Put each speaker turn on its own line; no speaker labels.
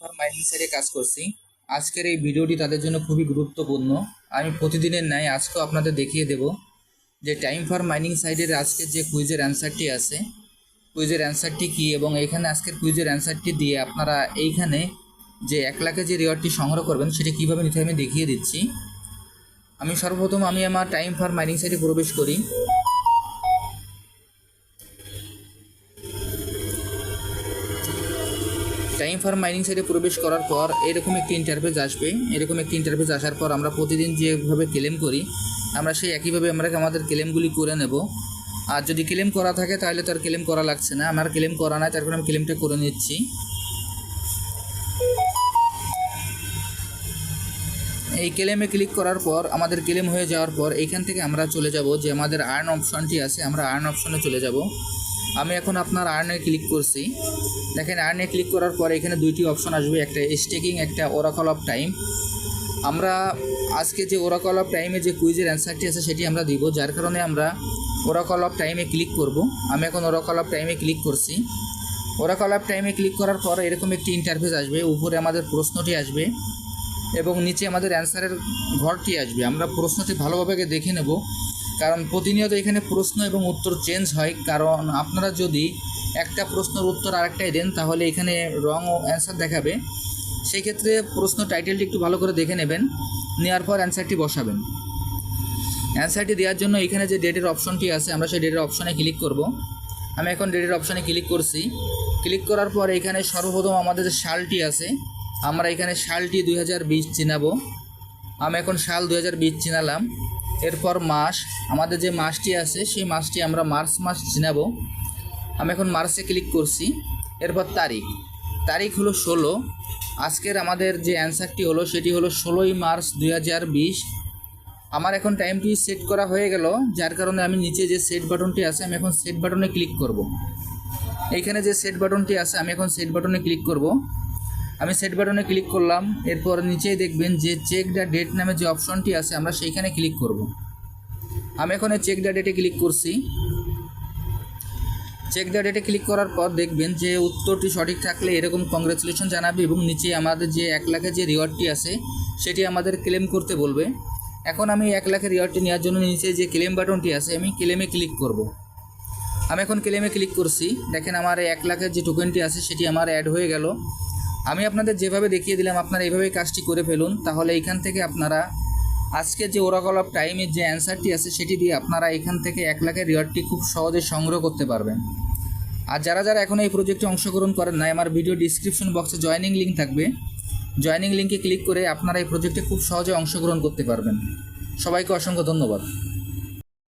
For mining সাইডে কাজ করছি। আজকের এই ভিডিওটি তাদের জন্য খুবই গুরুত্বপূর্ণ। আমি প্রতিদিনের ন্যায় আজকেও আপনাদের দেখিয়ে দেব যে টাইম ফর মাইনিং সাইডের আজকের যে কুইজের অ্যান্সারটি আছে কুইজের অ্যান্সারটি কী এবং এইখানে আজকের কুইজের অ্যান্সারটি দিয়ে আপনারা এইখানে যে এক লাখে যে রেওয়ার্ডটি সংগ্রহ করবেন, সেটি কীভাবে নিতে আমি দেখিয়ে দিচ্ছি। আমি সর্বপ্রথম আমি আমার টাইম ফর মাইনিং সাইটে প্রবেশ করি। টাইম ফর মাইনিং সাইটে প্রবেশ করার পর এরকম একটি ইন্টারফেস আসবে। এরকম একটি ইন্টারফেস আসার পর আমরা প্রতিদিন যেভাবে ক্লেম করি, আমরা সেই একইভাবে আমরা আমাদের ক্লেমগুলি করে নেব। আর যদি ক্লেম করা থাকে তাহলে তার ক্লেম করা লাগছে না। আমার ক্লেম করা নাই, তার কারণে আমি ক্লেমটা করে নিচ্ছি। এই ক্লেমে ক্লিক করার পর, আমাদের ক্লেম হয়ে যাওয়ার পর এইখান থেকে আমরা চলে যাব যে আমাদের আর্ন অপশনটি আছে, আমরা আর্ন অপশনে চলে যাব। আমি এখন আপনার আর্নে ক্লিক করছি। দেখেন আর্নে ক্লিক করার পর এখানে দুইটি অপশন আসবে, একটা স্টেকিং একটা ওরাকল অফ টাইম আমরা আজকে যে ওরাকল অফ টাইমে যে কুইজের অ্যান্সারটি আছে, সেটি আমরা দিব, যার কারণে আমরা ওরাকল অফ টাইমে ক্লিক করব। আমি এখন ওরাকল অফ টাইমে ক্লিক করছি। ওরাকল অফ টাইমে ক্লিক করার পর এরকম একটি ইন্টারফেস আসবে, উপরে আমাদের প্রশ্নটি আসবে এবং নিচে আমাদের অ্যান্সারের ঘরটি আসবে। আমরা প্রশ্নটি ভালোভাবে দেখে নেব। কারণ প্রতিনিয়ত এখানে প্রশ্ন এবং উত্তর চেঞ্জ হয়। কারণ আপনারা যদি একটা প্রশ্নের উত্তর আরেকটাই দেন, তাহলে এখানে রং অ্যান্সার দেখাবে। সেই ক্ষেত্রে প্রশ্ন টাইটেলটি একটু ভালো করে দেখে নেবেন নেওয়ার পর অ্যান্সারটি বসাবেন। অ্যান্সারটি দেওয়ার জন্য এখানে যে ডেটের অপশনটি আছে, আমরা সেই ডেটের অপশনে ক্লিক করব। আমি এখন ডেটের অপশনে ক্লিক করছি। ক্লিক করার পর এখানে সর্বপ্রথম আমাদের যে সালটি আছে, আমরা এখানে সালটি দুই হাজার বিশ চিনাবো। আমি এখন সাল দুই হাজার বিশ চিনালাম। এরপর মাস, আমাদের যে মাসটি আছে, সেই মাসটি আমরা মার্চ মাস চিনাবো। আমি এখন মার্চে ক্লিক করছি। এরপর তারিখ। তারিখ হলো ষোলো। আজকের আমাদের যে অ্যান্সারটি হলো, সেটি হলো ষোলোই মার্চ দুই হাজার বিশ। আমার এখন টাইমটি সেট করা হয়ে গেল, যার কারণে আমি নিচে যে সেট বাটনটি আছে, আমি এখন সেট বাটনে ক্লিক করব। এইখানে যে সেট বাটনটি আছে, আমি এখন সেট বাটনে ক্লিক করব। আমি সেট বাটনে ক্লিক করলাম, এরপর নিচেই দেখবেন যে চেক দ্য ডেট নামে যে অপশনটি আছে, আমরা সেইখানে ক্লিক করব। আমি এখন চেক দ্য ডেটে ক্লিক করছি। চেক দ্য ডেটে ক্লিক করার পর দেখবেন যে উত্তরটি সঠিক থাকলে এরকম কংগ্রেচুলেশন জানাবে এবং নিচে আমাদের যে এক লাখের যে রিওয়ার্ডটি আছে, সেটি আমাদের ক্লেম করতে বলবে। এখন আমি এক লাখের রিওয়ার্ডটি নেওয়ার জন্য নিচে যে ক্লেম বাটনটি আছে, আমি ক্লেমে ক্লিক করব। আমি এখন ক্লেমে ক্লিক করছি। দেখেন আমার এক লাখের যে টোকেনটি আছে, সেটি আমার অ্যাড হয়ে গেল। আমি আপনাদের যেভাবে দেখিয়ে দিলাম, আপনারা এইভাবেই কাজটি করে ফেলুন। তাহলে এইখান থেকে আপনারা আজকে যে ওরাকল অফ টাইমের যে অ্যান্সারটি আছে, সেটি দিয়ে আপনারা এখান থেকে এক লাখের রিওয়ার্ডটি খুব সহজে সংগ্রহ করতে পারবেন। আর যারা যারা এখন এই প্রজেক্টে অংশগ্রহণ করেন নাই, আমার ভিডিও ডিসক্রিপশন বক্সে জয়েনিং লিঙ্ক থাকবে। জয়েনিং লিঙ্কে ক্লিক করে আপনারা এই প্রজেক্টে খুব সহজে অংশগ্রহণ করতে পারবেন। সবাইকে অসংখ্য ধন্যবাদ।